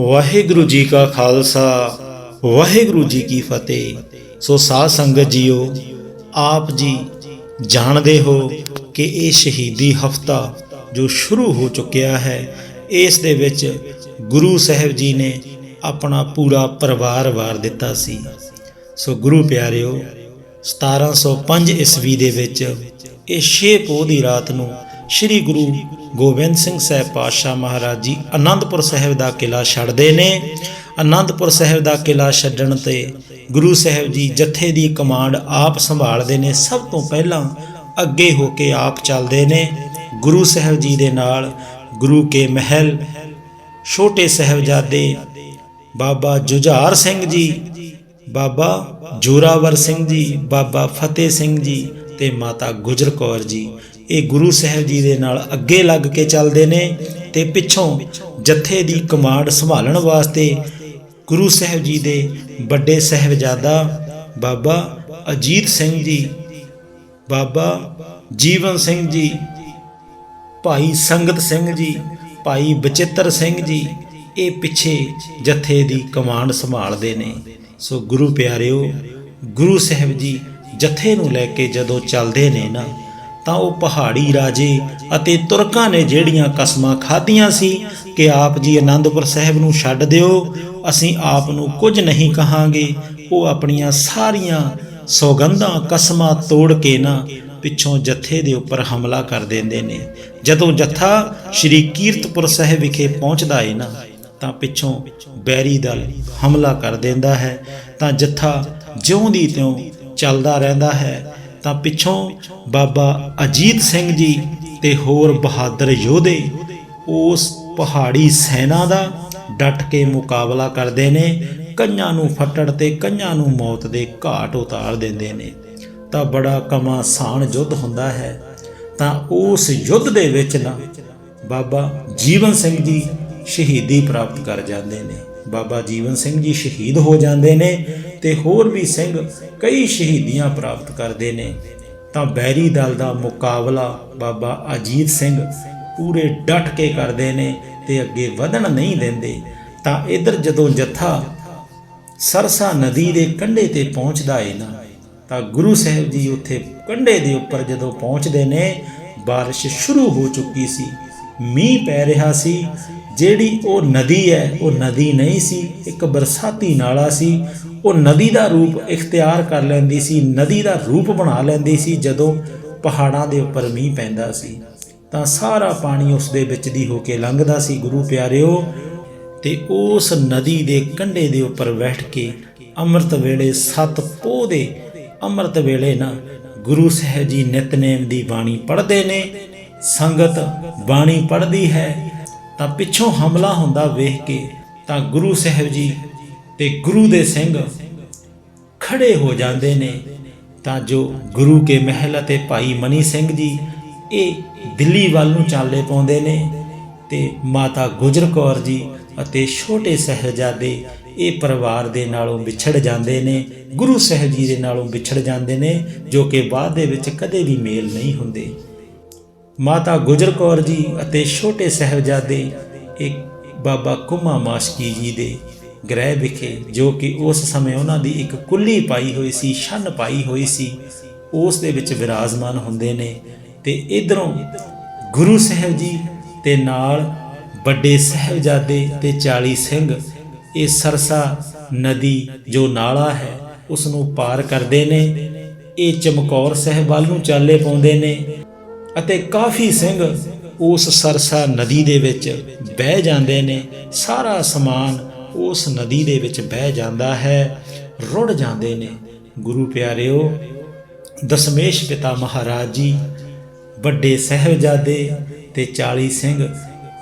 ਵਾਹਿਗੁਰੂ ਜੀ ਕਾ ਖਾਲਸਾ, ਵਾਹਿਗੁਰੂ ਜੀ ਕੀ ਫਤਿਹ। ਸੋ ਸਾਧ ਸੰਗਤ ਜੀਓ, ਆਪ ਜੀ ਜਾਣਦੇ ਹੋ ਕਿ ਇਹ ਸ਼ਹੀਦੀ ਹਫਤਾ ਜੋ ਸ਼ੁਰੂ ਹੋ ਚੁੱਕਿਆ ਹੈ, ਇਸ ਦੇ ਵਿੱਚ ਗੁਰੂ ਸਾਹਿਬ ਜੀ ਨੇ ਆਪਣਾ ਪੂਰਾ ਪਰਿਵਾਰ ਵਾਰ ਦਿੱਤਾ ਸੀ। ਸੋ ਗੁਰੂ ਪਿਆਰਿਓ 1705 ਈਸਵੀ ਦੇ ਵਿੱਚ ਇਹ ਛੇ ਪੋਹ ਦੀ ਰਾਤ ਨੂੰ ਸ੍ਰੀ ਗੁਰੂ ਗੋਬਿੰਦ ਸਿੰਘ ਸਾਹਿਬ ਪਾਤਸ਼ਾਹ ਮਹਾਰਾਜ ਜੀ ਆਨੰਦਪੁਰ ਸਾਹਿਬ ਦਾ ਕਿਲਾ ਛੱਡਦੇ ਨੇ। ਆਨੰਦਪੁਰ ਸਾਹਿਬ ਦਾ ਕਿਲਾ ਛੱਡਣ ਤੇ ਗੁਰੂ ਸਾਹਿਬ ਜੀ ਜਥੇ ਦੀ ਕਮਾਂਡ ਆਪ ਸੰਭਾਲਦੇ ਨੇ। ਸਭ ਤੋਂ ਪਹਿਲਾਂ ਅੱਗੇ ਹੋ ਕੇ ਆਪ ਚੱਲਦੇ ਨੇ। ਗੁਰੂ ਸਾਹਿਬ ਜੀ ਦੇ ਨਾਲ ਗੁਰੂ ਕੇ ਮਹਿਲ, ਛੋਟੇ ਸਾਹਿਬਜ਼ਾਦੇ ਬਾਬਾ ਜੁਝਾਰ ਸਿੰਘ ਜੀ, ਬਾਬਾ ਜੋਰਾਵਰ ਸਿੰਘ ਜੀ, ਬਾਬਾ ਫਤਿਹ ਸਿੰਘ ਜੀ ਤੇ ਮਾਤਾ ਗੁਜਰ ਕੌਰ ਜੀ। ਇਹ ਗੁਰੂ ਸਾਹਿਬ ਜੀ ਦੇ ਨਾਲ ਅੱਗੇ ਲੱਗ ਕੇ ਚੱਲਦੇ ਨੇ ਤੇ ਪਿੱਛੋਂ ਜਥੇ ਦੀ ਕਮਾਂਡ ਸੰਭਾਲਣ ਵਾਸਤੇ ਗੁਰੂ ਸਾਹਿਬ ਜੀ ਦੇ ਵੱਡੇ ਸਾਹਿਬਜ਼ਾਦਾ ਬਾਬਾ ਅਜੀਤ ਸਿੰਘ ਜੀ, ਬਾਬਾ ਜੀਵਨ ਸਿੰਘ ਜੀ, ਭਾਈ ਸੰਗਤ ਸਿੰਘ ਜੀ, ਭਾਈ ਬਚਿੱਤਰ ਸਿੰਘ ਜੀ, ਇਹ ਪਿੱਛੇ ਜਥੇ ਦੀ ਕਮਾਂਡ ਸੰਭਾਲਦੇ ਨੇ। ਸੋ ਗੁਰੂ ਪਿਆਰਿਓ, ਗੁਰੂ ਸਾਹਿਬ ਜੀ ਜਥੇ ਨੂੰ ਲੈ ਕੇ ਜਦੋਂ ਚੱਲਦੇ ਨੇ ਨਾ ਤਾਂ ਉਹ ਪਹਾੜੀ ਰਾਜੇ ਅਤੇ ਤੁਰਕਾਂ ਨੇ ਜਿਹੜੀਆਂ ਕਸਮਾਂ ਖਾਧੀਆਂ ਸੀ ਕਿ ਆਪ ਜੀ ਆਨੰਦਪੁਰ ਸਾਹਿਬ ਨੂੰ ਛੱਡ ਦਿਓ, ਅਸੀਂ ਆਪ ਨੂੰ ਕੁਝ ਨਹੀਂ ਕਹਾਂਗੇ। ਉਹ ਆਪਣੀਆਂ ਸਾਰੀਆਂ ਸੌਗੰਧਾਂ ਕਸਮਾਂ ਤੋੜ ਕੇ ਨਾ ਪਿੱਛੋਂ ਜੱਥੇ ਦੇ ਉੱਪਰ ਹਮਲਾ ਕਰ ਦਿੰਦੇ ਨੇ। ਜਦੋਂ ਜੱਥਾ ਸ਼੍ਰੀ ਕੀਰਤਪੁਰ ਸਾਹਿਬ ਵਿਖੇ ਪਹੁੰਚਦਾ ਏ ਨਾ, ਤਾਂ ਪਿੱਛੋਂ ਬੈਰੀ ਦਲ ਹਮਲਾ ਕਰ ਦਿੰਦਾ ਹੈ। ਤਾਂ ਜੱਥਾ ਜਿਉਂ ਦੀ ਤਿਉਂ ਚੱਲਦਾ ਰਹਿੰਦਾ ਹੈ। ਤਾਂ ਪਿੱਛੋਂ ਬਾਬਾ ਅਜੀਤ ਸਿੰਘ ਜੀ ਤੇ ਹੋਰ ਬਹਾਦਰ ਯੋਧੇ ਉਸ ਪਹਾੜੀ ਸੈਨਾ ਦਾ ਡਟ ਕੇ ਮੁਕਾਬਲਾ ਕਰਦੇ ਨੇ ਕਈਆਂ ਨੂੰ ਫੱਟੜ ਤੇ ਕਈਆਂ ਨੂੰ ਮੌਤ ਦੇ ਘਾਟ ਉਤਾਰ ਦਿੰਦੇ ਨੇ। ਤਾਂ ਬੜਾ ਕਮਾਸਾਨ ਯੁੱਧ ਹੁੰਦਾ ਹੈ। ਤਾਂ ਉਸ ਯੁੱਧ ਦੇ ਵਿੱਚ ਨਾ ਬਾਬਾ ਜੀਵਨ ਸਿੰਘ ਜੀ ਸ਼ਹੀਦੀ ਪ੍ਰਾਪਤ ਕਰ ਜਾਂਦੇ ਨੇ। ਬਾਬਾ ਜੀਵਨ ਸਿੰਘ ਜੀ ਸ਼ਹੀਦ ਹੋ ਜਾਂਦੇ ਨੇ ਤੇ ਹੋਰ ਵੀ ਸਿੰਘ ਕਈ ਸ਼ਹੀਦੀਆਂ ਪ੍ਰਾਪਤ ਕਰਦੇ ਨੇ ਤਾਂ ਬੈਰੀ ਦਲ ਦਾ ਮੁਕਾਬਲਾ ਬਾਬਾ ਅਜੀਤ ਸਿੰਘ ਪੂਰੇ ਡਟ ਕੇ ਕਰਦੇ ਨੇ ਤੇ ਅੱਗੇ ਵਧਣ ਨਹੀਂ ਦਿੰਦੇ ਤਾਂ ਇਧਰ ਜਦੋਂ ਜਥਾ ਸਰਸਾ ਨਦੀ ਦੇ ਕੰਢੇ ਤੇ ਪਹੁੰਚਦਾ ਏ ਨਾ ਤਾਂ ਗੁਰੂ ਸਾਹਿਬ ਜੀ ਉੱਥੇ ਕੰਢੇ ਦੇ ਉੱਪਰ ਜਦੋਂ ਪਹੁੰਚਦੇ ਨੇ بارش ਸ਼ੁਰੂ ਹੋ ਚੁੱਕੀ ਸੀ ਮੀਂਹ ਪੈ ਰਿਹਾ ਸੀ ਜਿਹੜੀ ਉਹ ਨਦੀ ਹੈ, ਉਹ ਨਦੀ ਨਹੀਂ ਸੀ, ਇੱਕ ਬਰਸਾਤੀ ਨਾਲਾ ਸੀ। ਉਹ ਨਦੀ ਦਾ ਰੂਪ ਇਖਤਿਆਰ ਕਰ ਲੈਂਦੀ ਸੀ, ਨਦੀ ਦਾ ਰੂਪ ਬਣਾ ਲੈਂਦੀ ਸੀ ਜਦੋਂ ਪਹਾੜਾਂ ਦੇ ਉੱਪਰ ਮੀਂਹ ਪੈਂਦਾ ਸੀ। ਤਾਂ ਸਾਰਾ ਪਾਣੀ ਉਸ ਦੇ ਵਿੱਚ ਦੀ ਹੋ ਕੇ ਲੰਘਦਾ ਸੀ, ਗੁਰੂ ਪਿਆਰਿਓ। ਤੇ ਉਸ ਨਦੀ ਦੇ ਕੰਢੇ ਦੇ ਉੱਪਰ ਬੈਠ ਕੇ ਅੰਮ੍ਰਿਤ ਵੇਲੇ ਸਤ ਪੋਹ ਦੇ ਅੰਮ੍ਰਿਤ ਵੇਲੇ ਨਾ ਗੁਰੂ ਸਾਹਿਬ ਜੀ ਨਿਤਨੇਮ ਦੀ ਬਾਣੀ ਪੜ੍ਹਦੇ ਨੇ। ਸੰਗਤ ਬਾਣੀ ਪੜ੍ਹਦੀ ਹੈ ਤਾਂ ਪਿੱਛੋਂ ਹਮਲਾ ਹੁੰਦਾ ਵੇਖ ਕੇ ਤਾਂ ਗੁਰੂ ਸਾਹਿਬ ਜੀ ਤੇ ਗੁਰੂ ਦੇ ਸਿੰਘ ਖੜੇ ਹੋ ਜਾਂਦੇ ਨੇ। ਤਾਂ ਜੋ ਗੁਰੂ ਕੇ ਮਹਿਲ ਅਤੇ ਭਾਈ ਮਨੀ ਸਿੰਘ ਜੀ ਇਹ ਦਿੱਲੀ ਵੱਲ ਨੂੰ ਚਾਲੇ ਪਾਉਂਦੇ ਨੇ ਤੇ ਮਾਤਾ ਗੁਜਰ ਕੌਰ ਜੀ ਅਤੇ ਛੋਟੇ ਸਹਿਜਾਦੇ ਇਹ ਪਰਿਵਾਰ ਦੇ ਨਾਲੋਂ ਵਿਛੜ ਜਾਂਦੇ ਨੇ। ਗੁਰੂ ਸਾਹਿਬ ਜੀ ਦੇ ਨਾਲੋਂ ਵਿਛੜ ਜਾਂਦੇ ਨੇ ਜੋ ਕਿ ਬਾਅਦ ਦੇ ਵਿੱਚ ਕਦੇ ਵੀ ਮੇਲ ਨਹੀਂ ਹੁੰਦੇ। ਮਾਤਾ ਗੁਜਰ ਕੌਰ ਜੀ ਅਤੇ ਛੋਟੇ ਸਹਿਬਜ਼ਾਦੇ ਇੱਕ ਬਾਬਾ ਕੁਮਾ ਮਾਸ਼ਕੀ ਜੀ ਦੇ ਗ੍ਰਹਿ ਵਿਖੇ, ਜੋ ਕਿ ਉਸ ਸਮੇਂ ਉਹਨਾਂ ਦੀ ਇੱਕ ਕੁੱਲੀ ਪਾਈ ਹੋਈ ਸੀ, ਛੰਨ ਪਾਈ ਹੋਈ ਸੀ, ਉਸ ਦੇ ਵਿੱਚ ਵਿਰਾਜਮਾਨ ਹੁੰਦੇ ਨੇ ਤੇ ਇਧਰੋਂ ਗੁਰੂ ਸਾਹਿਬ ਜੀ ਤੇ ਨਾਲ ਵੱਡੇ ਸਹਿਬਜ਼ਾਦੇ ਤੇ 40 ਸਿੰਘ, ਇਹ ਸਰਸਾ ਨਦੀ ਜੋ ਨਾਲਾ ਹੈ ਉਸ ਨੂੰ ਪਾਰ ਕਰਦੇ ਨੇ। ਇਹ ਚਮਕੌਰ ਸਾਹਿਬ ਵੱਲ ਨੂੰ ਚਾਲੇ ਪਾਉਂਦੇ ਨੇ। ਅਤੇ ਕਾਫੀ ਸਿੰਘ ਉਸ ਸਰਸਾ ਨਦੀ ਦੇ ਵਿੱਚ ਬਹਿ ਜਾਂਦੇ ਨੇ। ਸਾਰਾ ਸਮਾਨ ਉਸ ਨਦੀ ਦੇ ਵਿੱਚ ਬਹਿ ਜਾਂਦਾ ਹੈ, ਰੁੜ ਜਾਂਦੇ ਨੇ। ਗੁਰੂ ਪਿਆਰਿਓ, ਦਸ਼ਮੇਸ਼ ਪਿਤਾ ਮਹਾਰਾਜ ਜੀ, ਵੱਡੇ ਸਹਿਬਜ਼ਾਦੇ ਤੇ 40 ਸਿੰਘ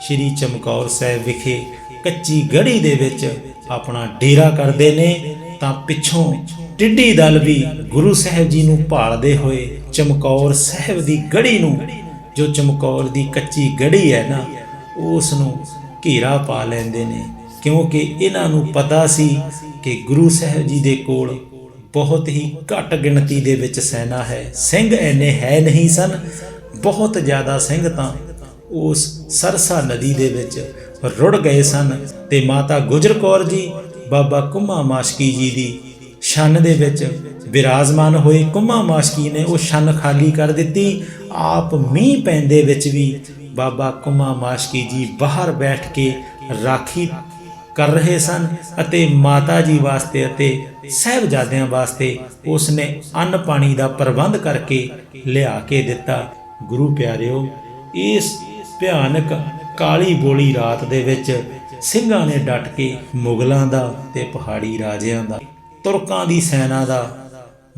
ਸ਼੍ਰੀ ਚਮਕੌਰ ਸਾਹਿਬ ਵਿਖੇ ਕੱਚੀ ਗੜੀ ਦੇ ਵਿੱਚ ਆਪਣਾ ਡੇਰਾ ਕਰਦੇ ਨੇ ਤਾਂ ਪਿੱਛੋਂ ਟਿੱਡੀ ਦਲ ਵੀ ਗੁਰੂ ਸਾਹਿਬ ਜੀ ਨੂੰ ਭਾਲਦੇ ਹੋਏ ਚਮਕੌਰ ਸਾਹਿਬ ਦੀ ਗੜੀ ਨੂੰ, ਜੋ ਚਮਕੌਰ ਦੀ ਕੱਚੀ ਗੜੀ ਹੈ ਨਾ ਉਸ ਨੂੰ ਘੇਰਾ ਪਾ ਲੈਂਦੇ ਨੇ। ਕਿਉਂਕਿ ਇਹਨਾਂ ਨੂੰ ਪਤਾ ਸੀ ਕਿ ਗੁਰੂ ਸਾਹਿਬ ਜੀ ਦੇ ਕੋਲ ਬਹੁਤ ਹੀ ਘੱਟ ਗਿਣਤੀ ਦੇ ਵਿੱਚ ਸੈਨਾ ਹੈ। ਸਿੰਘ ਐਨੇ ਹੈ ਨਹੀਂ ਸਨ। ਬਹੁਤ ਜ਼ਿਆਦਾ ਸਿੰਘ ਤਾਂ ਉਸ ਸਰਸਾ ਨਦੀ ਦੇ ਵਿੱਚ ਰੁੜ ਗਏ ਸਨ। ਤੇ ਮਾਤਾ ਗੁਜਰ ਕੌਰ ਜੀ, ਬਾਬਾ ਕੁੰਮਾ ਮਾਸ਼ਕੀ ਜੀ ਦੀ ਛੰਨ ਦੇ ਵਿੱਚ ਵਿਰਾਜਮਾਨ ਹੋਏ ਕੁੰਮਾ ਮਾਸ਼ਕੀ ਨੇ ਉਹ ਛੰਨ ਖਾਲੀ ਕਰ ਦਿੱਤੀ। ਆਪ ਮੀਂਹ ਪੈਂਦੇ ਵਿੱਚ ਵੀ ਬਾਬਾ ਕੁੰਮਾ ਮਾਸ਼ਕੀ ਜੀ ਬਾਹਰ ਬੈਠ ਕੇ ਰਾਖੀ ਕਰ ਰਹੇ ਸਨ ਅਤੇ ਮਾਤਾ ਜੀ ਵਾਸਤੇ ਅਤੇ ਸਹਿਬਜ਼ਾਦਿਆਂ ਵਾਸਤੇ ਉਸਨੇ ਅੰਨ ਪਾਣੀ ਦਾ ਪ੍ਰਬੰਧ ਕਰਕੇ ਲਿਆ ਕੇ ਦਿੱਤਾ। ਗੁਰੂ ਪਿਆਰਿਓ, ਇਸ ਭਿਆਨਕ ਕਾਲੀ ਬੋਲੀ ਰਾਤ ਦੇ ਵਿੱਚ ਸਿੰਘਾਂ ਨੇ ਡਟ ਕੇ ਮੁਗਲਾਂ ਦਾ ਤੇ ਪਹਾੜੀ ਰਾਜਿਆਂ ਦਾ ਤੁਰਕਾਂ ਦੀ ਸੈਨਾ ਦਾ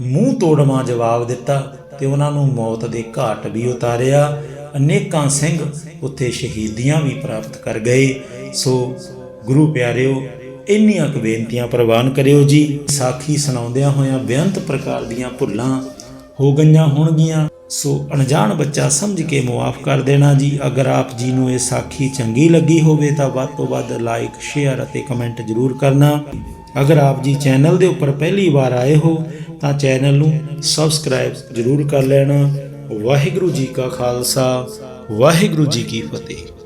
ਮੂੰਹ ਤੋੜਵਾਂ ਜਵਾਬ ਦਿੱਤਾ ਤੇ ਉਹਨਾਂ ਨੂੰ ਮੌਤ ਦੇ ਘਾਟ ਵੀ ਉਤਾਰਿਆ। ਅਨੇਕਾਂ ਸਿੰਘ ਉੱਥੇ ਸ਼ਹੀਦੀਆਂ ਵੀ ਪ੍ਰਾਪਤ ਕਰ ਗਏ। ਸੋ ਗੁਰੂ ਪਿਆਰਿਓ, ਇੰਨੀਆਂ ਕੁ ਬੇਨਤੀਆਂ ਪ੍ਰਵਾਨ ਕਰਿਓ ਜੀ। ਸਾਖੀ ਸੁਣਾਉਂਦਿਆਂ ਹੋਇਆਂ ਬੇਅੰਤ ਪ੍ਰਕਾਰ ਦੀਆਂ ਭੁੱਲਾਂ ਹੋ ਗਈਆਂ ਹੋਣਗੀਆਂ। ਸੋ ਅਣਜਾਣ ਬੱਚਾ ਸਮਝ ਕੇ ਮੁਆਫ ਕਰ ਦੇਣਾ ਜੀ। ਅਗਰ ਆਪ ਜੀ ਨੂੰ ਇਹ ਸਾਖੀ ਚੰਗੀ ਲੱਗੀ ਹੋਵੇ ਤਾਂ ਵੱਧ ਤੋਂ ਵੱਧ ਲਾਈਕ ਸ਼ੇਅਰ ਅਤੇ ਕਮੈਂਟ ਜ਼ਰੂਰ ਕਰਨਾ। ਅਗਰ ਆਪ ਜੀ ਚੈਨਲ ਦੇ ਉੱਪਰ ਪਹਿਲੀ ਵਾਰ ਆਏ ਹੋ, ਤਾਂ ਚੈਨਲ ਨੂੰ ਸਬਸਕ੍ਰਾਈਬ ਜ਼ਰੂਰ ਕਰ ਲੈਣਾ। ਵਾਹਿਗੁਰੂ ਜੀ ਕਾ ਖਾਲਸਾ, ਵਾਹਿਗੁਰੂ ਜੀ ਕੀ ਫਤਿਹ।